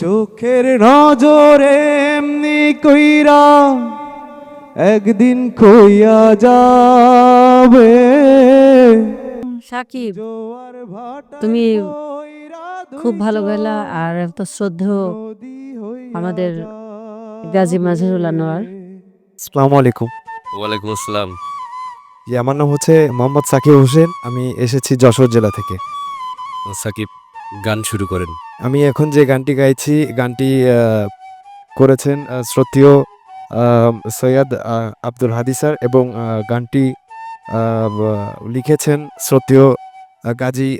চোখের নজরে এমনি কইরা একদিন কইয়া যাবে। সাকিব তুমি খুব ভালো গেলা আর তো শ্রদ্ধেয় আমাদের গাজী মাজহারুল আনোয়ার। আসসালামু আলাইকুম। ওয়ালাইকুম আসসালাম। জি আমার নাম হচ্ছে মোহাম্মদ সাকিব হোসেন আমি এসেছি যশোর জেলা থেকে। সাকিব গান শুরু করেন। আমি এখন যে গানটি গাইছি গানটি করেছেন শ্রদ্ধেয় সৈয়দ আব্দুল হাদি স্যার এবং গানটি লিখেছেন শ্রদ্ধেয় গাজী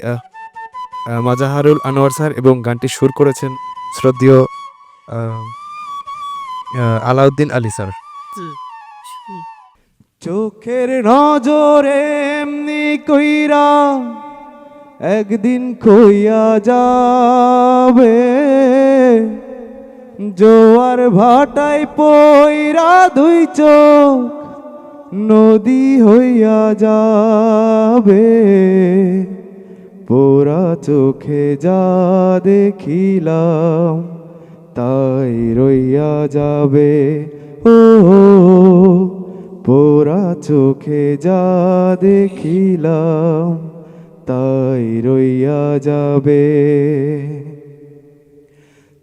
মাজাহারুল আনোয়ার স্যার এবং গানটি সুর করেছেন শ্রদ্ধেয় আলাউদ্দিন আলী স্যার। চোখের নজরে এমনি কইরা একদিন কইয়া যাবে, জোয়ার ভাটায় পইরা দুই চোখ নদী হইয়া যাবে। পোরা চোখে যা দেখিলাম, তাই রইয়া যাবে। ও পোরা চোখে যা দেখিলাম তাই রইয়া যাবে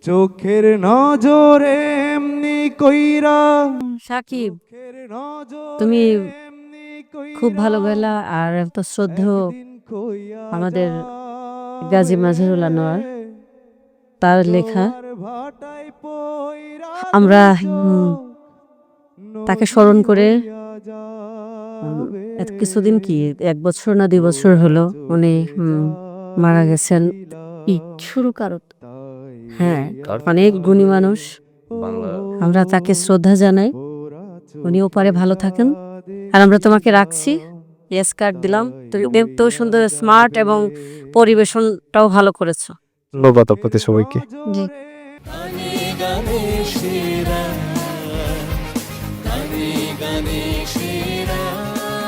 চোখের নজরে এমনি কইরা সাকিব তুমি এমনি খুব ভালো গেলা আর তো শ্রদ্ধেয় আমাদের। গাজী মাজহারুল আনোয়ার তার লেখা আমরা, তাকে স্মরণ করে, এত কিছুদিন কি? এক বছর না দুই বছর হলো? উনি মারা গেছেন। কারও হ্যাঁ অনেক গুণী মানুষ। আমরা তাকে শ্রদ্ধা জানাই। উনি ওপারে ভালো থাকেন। আর আমরা তোমাকে রাখছি। ইয়েস কার্ড দিলাম। তুমি দেখতেও সুন্দর স্মার্ট এবং পরিবেশনটাও ভালো করেছ। ধন্যবাদ আপনাদের সবাইকে। জি। গানে